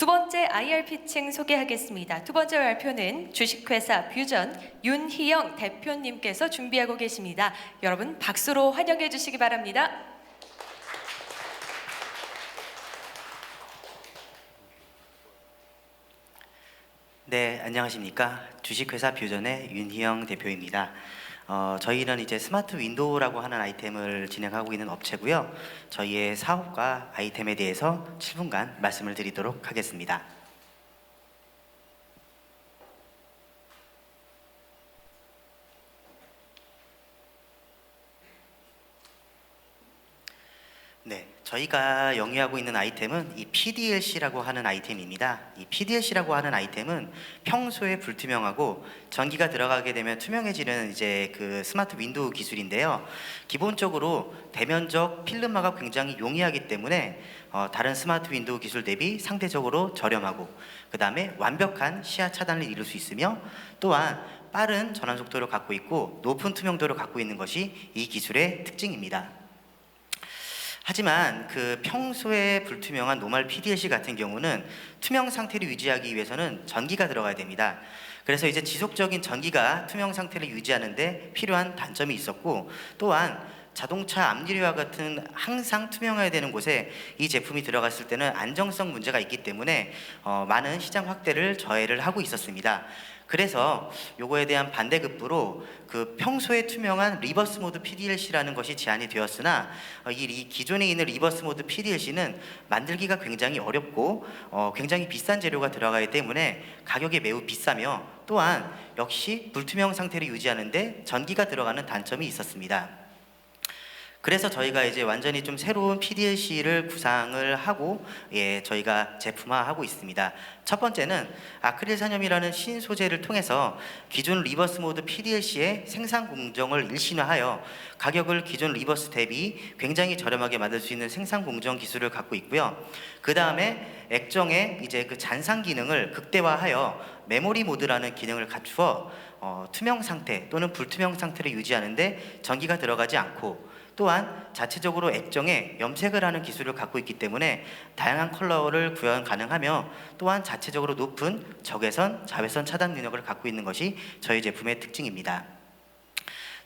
두 번째 IR 피칭 소개하겠습니다. 두 번째 발표는 주식회사 뷰전 윤희영 대표님께서 준비하고 계십니다. 여러분 박수로 환영해 주시기 바랍니다. 네, 안녕하십니까. 주식회사 뷰전의 윤희영 대표입니다. 어, 저희는 이제 스마트 윈도우라고 하는 아이템을 진행하고 있는 업체고요. 저희의 사업과 아이템에 대해서 7분간 말씀을 드리도록 하겠습니다. 네, 저희가 영위하고 있는 아이템은 이 PDLC라고 하는 아이템입니다. 이 PDLC라고 하는 아이템은 평소에 불투명하고 전기가 들어가게 되면 투명해지는 이제 그 스마트 윈도우 기술인데요. 기본적으로 대면적 필름화가 굉장히 용이하기 때문에 어, 다른 스마트 윈도우 기술 대비 상대적으로 저렴하고 그 다음에 완벽한 시야 차단을 이룰 수 있으며 또한 빠른 전환 속도를 갖고 있고 높은 투명도를 갖고 있는 것이 이 기술의 특징입니다. 하지만 그 평소에 불투명한 노멀 PDLC 같은 경우는 투명 상태를 유지하기 위해서는 전기가 들어가야 됩니다. 그래서 이제 지속적인 전기가 투명 상태를 유지하는데 필요한 단점이 있었고 또한 자동차 앞유리와 같은 항상 투명해야 되는 곳에 이 제품이 들어갔을 때는 안정성 문제가 있기 때문에 어, 많은 시장 확대를 저해를 하고 있었습니다. 그래서 요거에 대한 반대급부로 그 평소에 투명한 리버스 모드 PDLC라는 것이 제안이 되었으나 어, 이 리- 기존에 있는 리버스 모드 PDLC는 만들기가 굉장히 어렵고 어, 굉장히 비싼 재료가 들어가기 때문에 가격이 매우 비싸며 또한 역시 불투명 상태를 유지하는데 전기가 들어가는 단점이 있었습니다. 그래서 저희가 이제 완전히 좀 새로운 PDLC를 구상을 하고 예, 저희가 제품화하고 있습니다. 첫 번째는 아크릴 산염이라는 신소재를 통해서 기존 리버스 모드 PDLC의 생산 공정을 일신화하여 가격을 기존 리버스 대비 굉장히 저렴하게 만들 수 있는 생산 공정 기술을 갖고 있고요. 그 다음에 액정의 이제 그 잔상 기능을 극대화하여 메모리 모드라는 기능을 갖추어 어, 투명 상태 또는 불투명 상태를 유지하는데 전기가 들어가지 않고 또한 자체적으로 액정에 염색을 하는 기술을 갖고 있기 때문에 다양한 컬러를 구현 가능하며 또한 자체적으로 높은 적외선, 자외선 차단 능력을 갖고 있는 것이 저희 제품의 특징입니다.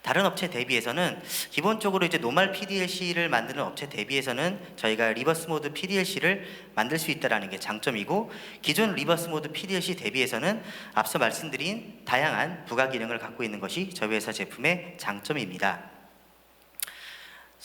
다른 업체 대비해서는 기본적으로 이제 노멀 PDLC를 만드는 업체 대비해서는 저희가 리버스 모드 PDLC를 만들 수 있다라는 게 장점이고 기존 리버스 모드 PDLC 대비해서는 앞서 말씀드린 다양한 부가 기능을 갖고 있는 것이 저희 회사 제품의 장점입니다.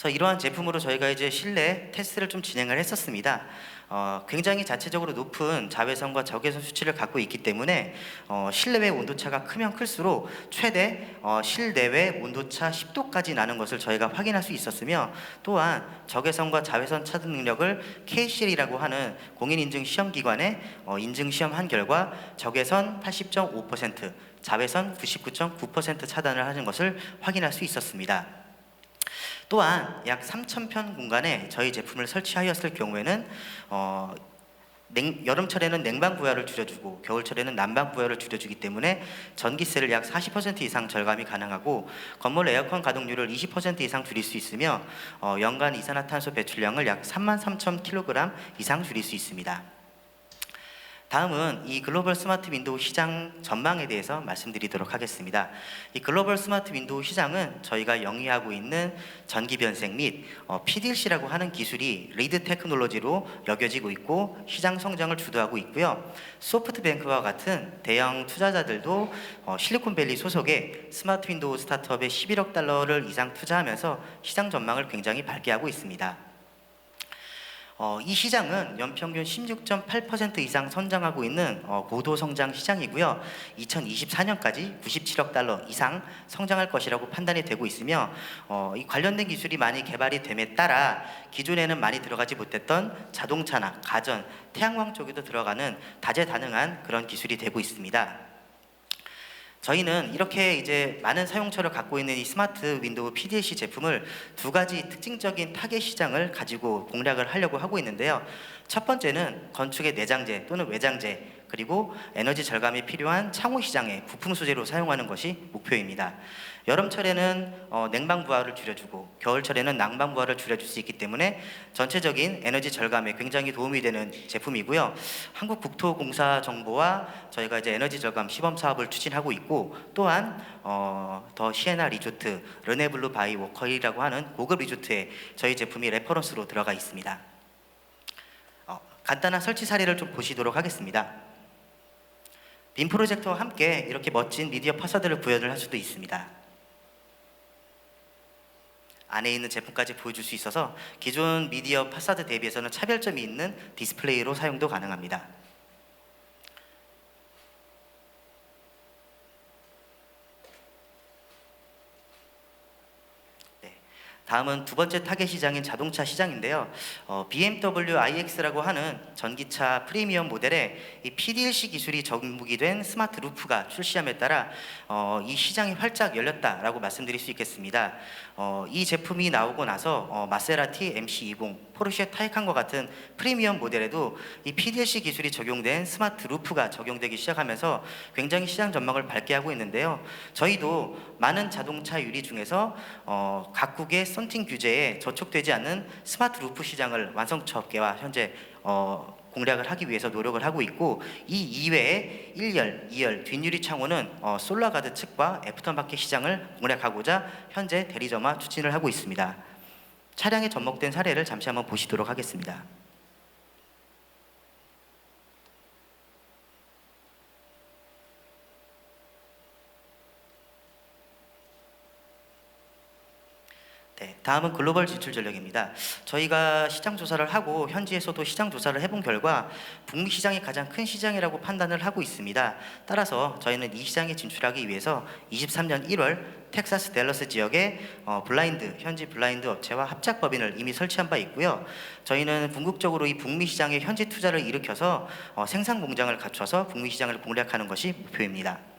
그래서 이러한 제품으로 저희가 이제 실내 테스트를 좀 진행을 했었습니다. 어, 굉장히 자체적으로 높은 자외선과 적외선 수치를 갖고 있기 때문에 어, 실내외 온도차가 크면 클수록 최대 어, 실내외 온도차 10도까지 나는 것을 저희가 확인할 수 있었으며 또한 적외선과 자외선 차단 능력을 KCL이라고 하는 공인인증 시험기관에 어, 인증 시험한 결과 적외선 80.5%, 자외선 99.9% 차단을 하는 것을 확인할 수 있었습니다. 또한 약 3,000편 공간에 저희 제품을 설치하였을 경우에는 어, 냉, 여름철에는 냉방 부하를 줄여주고 겨울철에는 난방 부하를 줄여주기 때문에 전기세를 약 40% 이상 절감이 가능하고 건물 에어컨 가동률을 20% 이상 줄일 수 있으며 어, 연간 이산화탄소 배출량을 약 33,000kg 이상 줄일 수 있습니다. 다음은 이 글로벌 스마트 윈도우 시장 전망에 대해서 말씀드리도록 하겠습니다. 이 글로벌 스마트 윈도우 시장은 저희가 영위하고 있는 전기 변색 및 어, PDLC라고 하는 기술이 리드 테크놀로지로 여겨지고 있고 시장 성장을 주도하고 있고요. 소프트뱅크와 같은 대형 투자자들도 어, 실리콘밸리 소속의 스마트 윈도우 스타트업에 11억 달러를 이상 투자하면서 시장 전망을 굉장히 밝게 하고 있습니다. 어, 이 시장은 연평균 16.8% 이상 성장하고 있는 어, 고도 성장 시장이고요. 2024년까지 97억 달러 이상 성장할 것이라고 판단이 되고 있으며 어, 이 관련된 기술이 많이 개발이 됨에 따라 기존에는 많이 들어가지 못했던 자동차나 가전, 태양광 쪽에도 들어가는 다재다능한 그런 기술이 되고 있습니다. 저희는 이렇게 이제 많은 사용처를 갖고 있는 이 스마트 윈도우 PDLC 제품을 두 가지 특징적인 타겟 시장을 가지고 공략을 하려고 하고 있는데요. 첫 번째는 건축의 내장재 또는 외장재 그리고 에너지 절감에 필요한 창호 시장의 부품 소재로 사용하는 것이 목표입니다. 여름철에는 어, 냉방 부하를 줄여주고 겨울철에는 난방 부하를 줄여줄 수 있기 때문에 전체적인 에너지 절감에 굉장히 도움이 되는 제품이고요. 한국국토공사 정보와 저희가 이제 에너지 절감 시범 사업을 추진하고 있고 또한 어, 더 시에나 리조트 르네블루 바이 워커이라고 하는 고급 리조트에 저희 제품이 레퍼런스로 들어가 있습니다. 어, 간단한 설치 사례를 좀 보시도록 하겠습니다. 빔 프로젝터와 함께 이렇게 멋진 미디어 파사드를 구현을 할 수도 있습니다. 안에 있는 제품까지 보여줄 수 있어서 기존 미디어 파사드 대비해서는 차별점이 있는 디스플레이로 사용도 가능합니다. 네, 다음은 두 번째 타겟 시장인 자동차 시장인데요. 어, BMW iX라고 하는 전기차 프리미엄 모델에 이 PDLC 기술이 접목이 된 스마트 루프가 출시함에 따라 어, 이 시장이 활짝 열렸다라고 말씀드릴 수 있겠습니다. 어, 이 제품이 나오고 나서 어, 마세라티 MC20, 포르쉐 타이칸과 같은 프리미엄 모델에도 이 PDLC 기술이 적용된 스마트 루프가 적용되기 시작하면서 굉장히 시장 전망을 밝게 하고 있는데요. 저희도 많은 자동차 유리 중에서 어, 각국의 썬팅 규제에 저촉되지 않는 스마트 루프 시장을 완성차 업계와 현재 어, 공략을 하기 위해서 노력을 하고 있고 이 이외에 1열, 2열, 뒷유리 창호는 어, 솔라가드 측과 애프터마켓 시장을 공략하고자 현재 대리점화 추진을 하고 있습니다. 차량에 접목된 사례를 잠시 한번 보시도록 하겠습니다. 네, 다음은 글로벌 진출 전략입니다. 저희가 시장 조사를 하고 현지에서도 시장 조사를 해본 결과 북미 시장이 가장 큰 시장이라고 판단을 하고 있습니다. 따라서 저희는 이 시장에 진출하기 위해서 23년 1월 텍사스 댈러스 지역에 어, 블라인드 현지 블라인드 업체와 합작 법인을 이미 설치한 바 있고요. 저희는 궁극적으로 이 북미 시장에 현지 투자를 일으켜서 어, 생산 공장을 갖춰서 북미 시장을 공략하는 것이 목표입니다.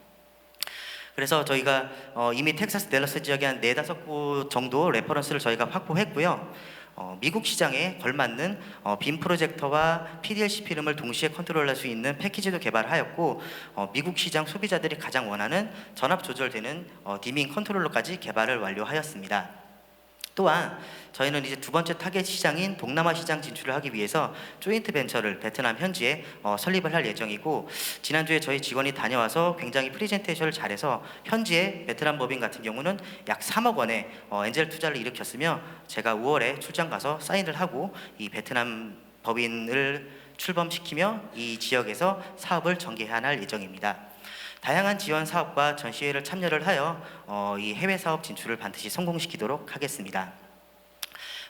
그래서 저희가 어, 이미 텍사스 댈러스 지역에 한 네다섯 곳 정도 레퍼런스를 저희가 확보했고요. 어, 미국 시장에 걸맞는 어, 빔 프로젝터와 PDLC 필름을 동시에 컨트롤할 수 있는 패키지도 개발하였고 어, 미국 시장 소비자들이 가장 원하는 전압 조절되는 어, 디밍 컨트롤러까지 개발을 완료하였습니다. 또한 저희는 이제 두 번째 타겟 시장인 동남아 시장 진출을 하기 위해서 조인트 벤처를 베트남 현지에 어, 설립을 할 예정이고 지난주에 저희 직원이 다녀와서 굉장히 프리젠테이션을 잘해서 현지의 베트남 법인 같은 경우는 약 3억 원의 어, 엔젤 투자를 일으켰으며 제가 5월에 출장 가서 사인을 하고 이 베트남 법인을 출범시키며 이 지역에서 사업을 전개할 예정입니다. 다양한 지원 사업과 전시회를 참여를 하여 어, 이 해외 사업 진출을 반드시 성공시키도록 하겠습니다.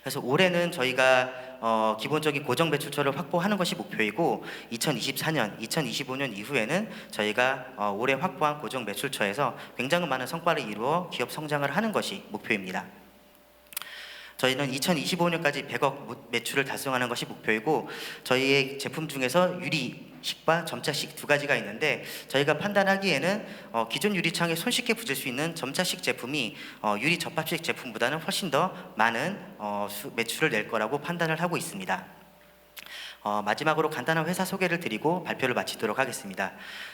그래서 올해는 저희가 어, 기본적인 고정 매출처를 확보하는 것이 목표이고 2024년, 2025년 이후에는 저희가 어, 올해 확보한 고정 매출처에서 굉장히 많은 성과를 이루어 기업 성장을 하는 것이 목표입니다. 저희는 2025년까지 100억 매출을 달성하는 것이 목표이고 저희의 제품 중에서 유리 식과 점자식 두 가지가 있는데 저희가 판단하기에는 어, 기존 유리창에 손쉽게 붙일 수 있는 점자식 제품이 어, 유리 접합식 제품보다는 훨씬 더 많은 어, 수- 매출을 낼 거라고 판단을 하고 있습니다. 어, 마지막으로 간단한 회사 소개를 드리고 발표를 마치도록 하겠습니다.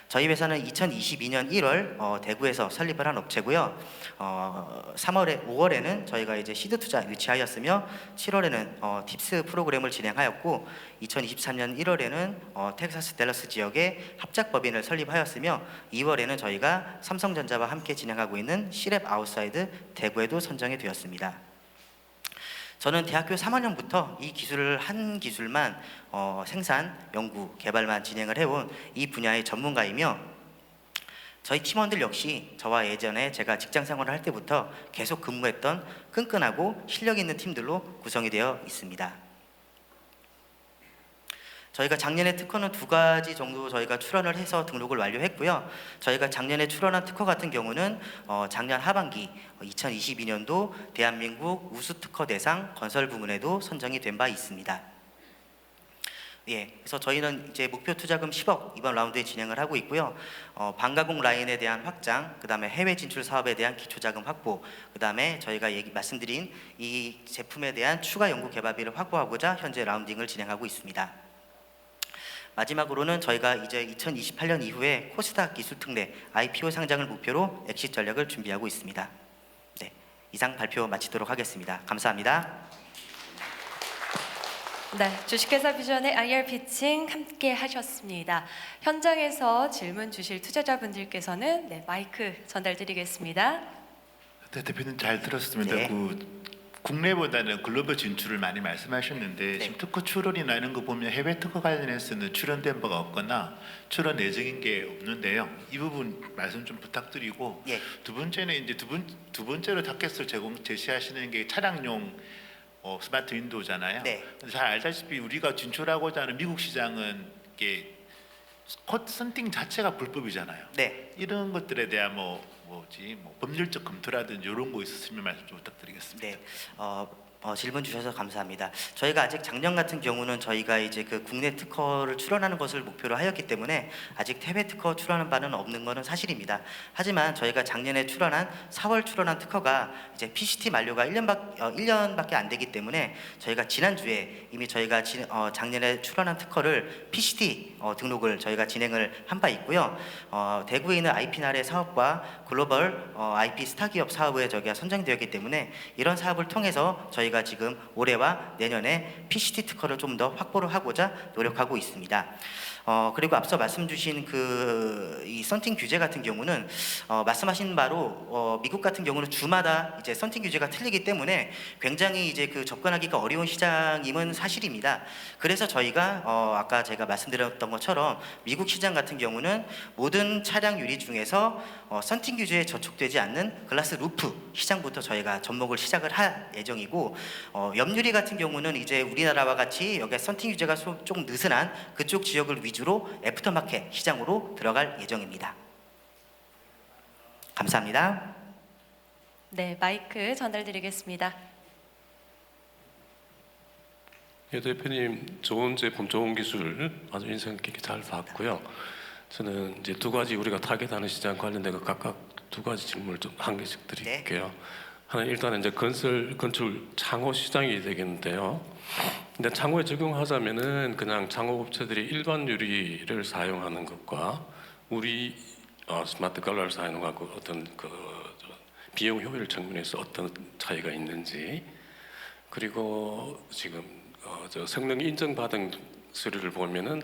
저희 회사는 2022년 1월 어, 대구에서 설립을 한 업체고요. 어, 3월에 5월에는 저희가 이제 시드 투자 유치하였으며 7월에는 어, 팁스 프로그램을 진행하였고 2023년 1월에는 어, 텍사스 댈러스 지역에 합작 법인을 설립하였으며 2월에는 저희가 삼성전자와 함께 진행하고 있는 시랩 아웃사이드 대구에도 선정이 되었습니다. 저는 대학교 3학년부터 이 기술을 한 기술만 어, 생산, 연구, 개발만 진행을 해온 이 분야의 전문가이며 저희 팀원들 역시 저와 예전에 제가 직장 생활을 할 때부터 계속 근무했던 끈끈하고 실력 있는 팀들로 구성이 되어 있습니다. 저희가 작년에 특허는 두 가지 정도 저희가 출원을 해서 등록을 완료했고요. 저희가 작년에 출원한 특허 같은 경우는 어, 작년 하반기 2022년도 대한민국 우수 특허 대상 건설 부문에도 선정이 된 바 있습니다. 예, 그래서 저희는 이제 목표 투자금 10억 이번 라운드에 진행을 하고 있고요. 어, 방가공 라인에 대한 확장, 그 다음에 해외 진출 사업에 대한 기초 자금 확보, 그 다음에 저희가 얘기 말씀드린 이 제품에 대한 추가 연구 개발비를 확보하고자 현재 라운딩을 진행하고 있습니다. 마지막으로는 저희가 이제 2028년 이후에 코스닥 기술 특례 IPO 상장을 목표로 엑시 전략을 준비하고 있습니다. 네, 이상 발표 마치도록 하겠습니다. 감사합니다. 네, 주식회사 비전의 IR 피칭 함께 하셨습니다. 현장에서 질문 주실 투자자분들께서는 네, 마이크 전달드리겠습니다. 네, 대표님 잘 들었습니다. 네. 그 국내보다는 글로벌 진출을 많이 말씀하셨는데 네. 지금 특허 출원이나 이런 거 보면 해외 특허 관련해서는 출원된 바가 없거나 출원 예정인 게 없는데요. 이 부분 말씀 좀 부탁드리고 예. 두 번째는 이제 두, 번, 두 번째로 타켓을 제공 제시하시는 게 차량용 어, 스마트 윈도우잖아요. 네. 근데 잘 알다시피 우리가 진출하고자 하는 미국 시장은 이게 컷 선팅 자체가 불법이잖아요. 네, 이런 것들에 대한 뭐 뭐지 뭐 법률적 검토라든지 이런 거 있었으면 말씀 좀 부탁드리겠습니다. 네. 어, 어, 질문 주셔서 감사합니다. 저희가 아직 작년 같은 경우는 저희가 이제 그 국내 특허를 출원하는 것을 목표로 하였기 때문에 아직 해외 특허 출원한 바는 없는 것은 사실입니다. 하지만 저희가 작년에 출원한 4월 출원한 특허가 이제 PCT 만료가 1년밖 어, 1년밖에 안 되기 때문에 저희가 지난주에 이미 저희가 지, 어, 작년에 출원한 특허를 PCT 어, 등록을 저희가 진행을 한 바 있고요. 어, 대구에 있는 IP날의 사업과 글로벌 어, IP 스타 기업 사업에 저기가 선정되었기 때문에 이런 사업을 통해서 저희 가 지금 올해와 내년에 PCT 특허를 좀 더 확보를 하고자 노력하고 있습니다. 어, 그리고 앞서 말씀 주신 그이 썬팅 규제 같은 경우는 어, 말씀하신 바로 어, 미국 같은 경우는 주마다 이제 썬팅 규제가 틀리기 때문에 굉장히 이제 그 접근하기가 어려운 시장임은 사실입니다. 그래서 저희가 어, 아까 제가 말씀드렸던 것처럼 미국 시장 같은 경우는 모든 차량 유리 중에서 어, 썬팅 규제에 저촉되지 않는 글라스 루프 시장부터 저희가 접목을 시작을 할 예정이고 어, 옆유리 같은 경우는 이제 우리나라와 같이 여기 썬팅 규제가 소- 조금 느슨한 그쪽 지역을 위주 로 애프터마켓 시장으로 들어갈 예정입니다. 감사합니다. 네, 마이크 전달드리겠습니다. 예, 대표님 좋은 제품, 좋은 기술 아주 인상 깊게 잘 봤고요. 저는 이제 두 가지 우리가 타겟하는 시장 관련된 거 각각 두 가지 질문을 좀 한 개씩 드릴게요. 하나는 일단은 이제 건설 건축 창호 시장이 되겠는데요. 근데 창호에 적용하자면은 그냥 창호 업체들이 일반 유리를 사용하는 것과 우리 어, 스마트 컬러를 사용하는 것 어떤 그 저, 비용 효율 측면에서 어떤 차이가 있는지 그리고 지금 어, 저 성능 인증받은 서류를 보면은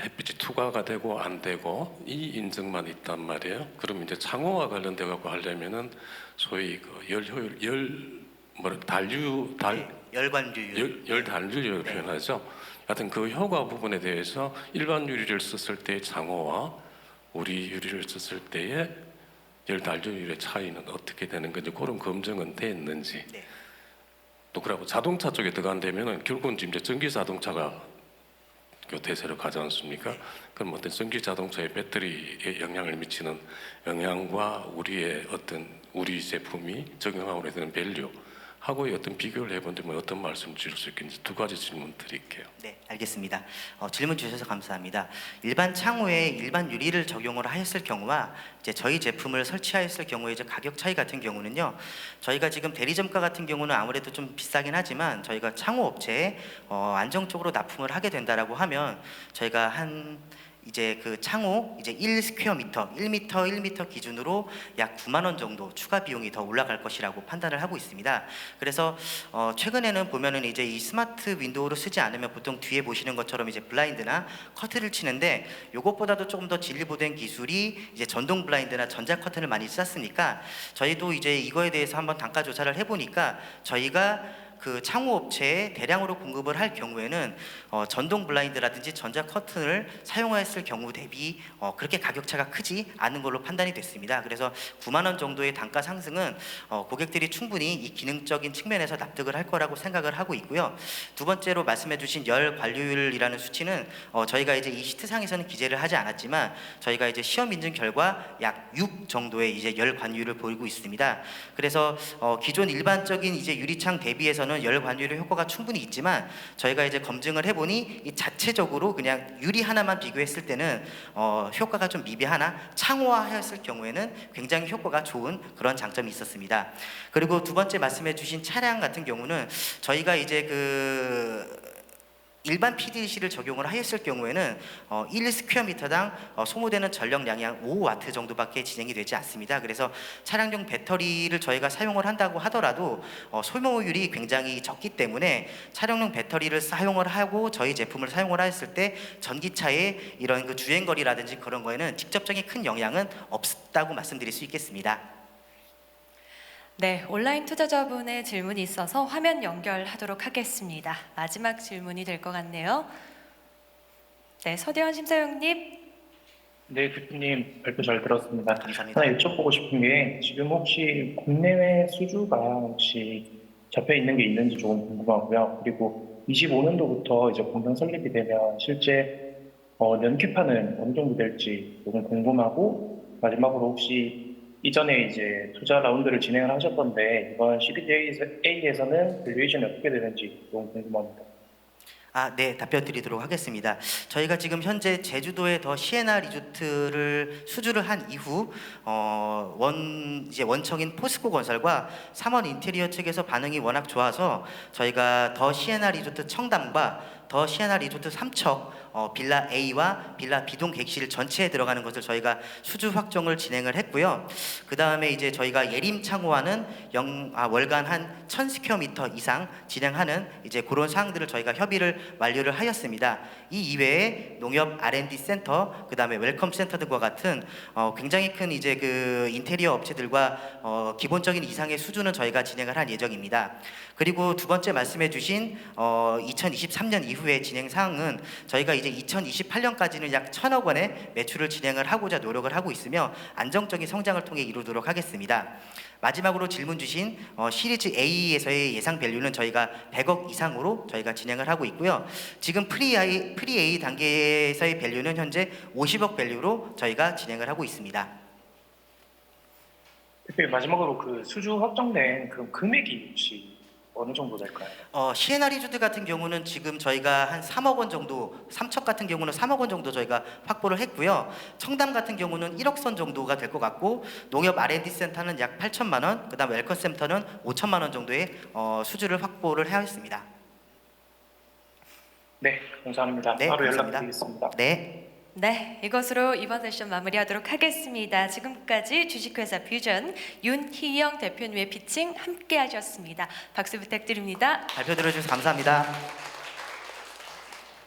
햇빛이 투과가 되고 안 되고 이 인증만 있단 말이에요. 그럼 이제 창호와 관련돼 갖고 하려면은 소위 그 열 효율 열 뭐라 단류 달 네, 열관주율. 열, 열 단류를 네. 표현하죠. 하여튼 그 효과 부분에 대해서 일반 유리를 썼을 때의 장호와 우리 유리를 썼을 때의 열 단류율의 차이는 어떻게 되는 건지 그런 검증은 됐는지 네. 또 그리고 자동차 쪽에 들어간다면은 결국은 지금 이제 전기 자동차가 그 대세로 가지 않습니까? 그럼 어떤 전기 자동차의 배터리에 영향을 미치는 영향과 우리의 어떤 우리 제품이 적용하고 있는 밸류 하고의 어떤 비교를 해본다면 어떤 말씀 주실 수 있겠는지 두 가지 질문 드릴게요. 네, 알겠습니다. 어, 질문 주셔서 감사합니다. 일반 창호에 일반 유리를 적용을 하였을 경우와 이제 저희 제품을 설치하였을 경우에 가격 차이 같은 경우는요. 저희가 지금 대리점가 같은 경우는 아무래도 좀 비싸긴 하지만 저희가 창호 업체에 어, 안정적으로 납품을 하게 된다라고 하면 저희가 한 이제 그 창호 이제 1 스퀘어 미터, 1미터, 1미터 기준으로 약 9만 원 정도 추가 비용이 더 올라갈 것이라고 판단을 하고 있습니다. 그래서 어, 최근에는 보면은 이제 이 스마트 윈도우를 쓰지 않으면 보통 뒤에 보시는 것처럼 이제 블라인드나 커튼을 치는데 요것보다도 조금 더 진리보된 기술이 이제 전동 블라인드나 전자 커튼을 많이 썼으니까 저희도 이제 이거에 대해서 한번 단가 조사를 해 보니까 저희가 그 창호 업체에 대량으로 공급을 할 경우에는 어, 전동 블라인드라든지 전자 커튼을 사용했을 경우 대비 어, 그렇게 가격 차가 크지 않은 걸로 판단이 됐습니다. 그래서 9만 원 정도의 단가 상승은 어, 고객들이 충분히 이 기능적인 측면에서 납득을 할 거라고 생각을 하고 있고요. 두 번째로 말씀해주신 열 관리율이라는 수치는 어, 저희가 이제 이 시트상에서는 기재를 하지 않았지만 저희가 이제 시험 인증 결과 약 6 정도의 이제 열 관리율을 보이고 있습니다. 그래서 어, 기존 일반적인 이제 유리창 대비해서는 열 관리율 효과가 충분히 있지만 저희가 이제 검증을 해보니 이 자체적으로 그냥 유리 하나만 비교했을 때는 어, 효과가 좀 미비하나 창호화하였을 경우에는 굉장히 효과가 좋은 그런 장점이 있었습니다. 그리고 두 번째 말씀해주신 차량 같은 경우는 저희가 이제 그 일반 PDC를 적용을 하였을 경우에는 어, 1 스퀘어미터당 어, 소모되는 전력량이 한 5와트 정도밖에 진행이 되지 않습니다. 그래서 차량용 배터리를 저희가 사용을 한다고 하더라도 어, 소모율이 굉장히 적기 때문에 차량용 배터리를 사용을 하고 저희 제품을 사용을 했을 때 전기차의 이런 그 주행 거리라든지 그런 거에는 직접적인 큰 영향은 없다고 말씀드릴 수 있겠습니다. 네, 온라인 투자자분의 질문이 있어서 화면 연결하도록 하겠습니다. 마지막 질문이 될 것 같네요. 네, 서대원 심사위원님. 네, 대표님 발표 잘 들었습니다. 감사합니다. 하나 여쭤보고 싶은 게 지금 혹시 국내외 수주가 혹시 잡혀 있는 게 있는지 조금 궁금하고요. 그리고 25년도부터 이제 공장 설립이 되면 실제 어, 연기판은 어느 정도 될지 조금 궁금하고 마지막으로 혹시 이전에 이제 투자 라운드를 진행을 하셨던데 이번 시리즈 A에서는 밸류에이션이 어떻게 되는지 조금 궁금합니다. 아, 네, 답변 드리도록 하겠습니다. 저희가 지금 현재 제주도의 더 시에나 리조트를 수주를 한 이후 어, 원 이제 원청인 포스코 건설과 삼원 인테리어 측에서 반응이 워낙 좋아서 저희가 더 시에나 리조트 청담과 더 시에나 리조트 삼척 어, 빌라 A와 빌라 B동 객실 전체에 들어가는 것을 저희가 수주 확정을 진행을 했고요. 그 다음에 이제 저희가 예림 창호와는 영, 아, 월간 한 1000스퀘어미터 이상 진행하는 이제 그런 사항들을 저희가 협의를 완료를 하였습니다. 이 이외에 농협 R&D 센터, 그 다음에 웰컴 센터 등과 같은 어, 굉장히 큰 이제 그 인테리어 업체들과 어, 기본적인 이상의 수준은 저희가 진행을 할 예정입니다. 그리고 두 번째 말씀해 주신 어, 2023년 이후 의 진행 사항은 저희가 이제 2028년까지는 약 천억 원의 매출을 진행을 하고자 노력을 하고 있으며 안정적인 성장을 통해 이루도록 하겠습니다. 마지막으로 질문 주신 어, 시리즈 A에서의 예상 밸류는 저희가 100억 이상으로 저희가 진행을 하고 있고요. 지금 프리 A, 프리 A 단계에서의 밸류는 현재 50억 밸류로 저희가 진행을 하고 있습니다. 대표님 마지막으로 그 수주 확정된 그 금액이 혹시 어느 정도 될까요? 어, 시에나 리조트 같은 경우는 지금 저희가 한 3억 원 정도, 삼척 같은 경우는 3억 원 정도 저희가 확보를 했고요. 청담 같은 경우는 1억 선 정도가 될 것 같고 농협 R&D 센터는 약 8천만 원, 그다음 웰컴 센터는 5천만 원 정도의 어, 수주를 확보를 하였습니다. 네, 감사합니다. 네, 바로 감사합니다. 연락드리겠습니다. 네. 네, 이것으로 이번 세션 마무리하도록 하겠습니다. 지금까지 주식회사 뷰전 윤희영 대표님의 피칭 함께 하셨습니다. 박수 부탁드립니다. 발표 들어주셔서 감사합니다.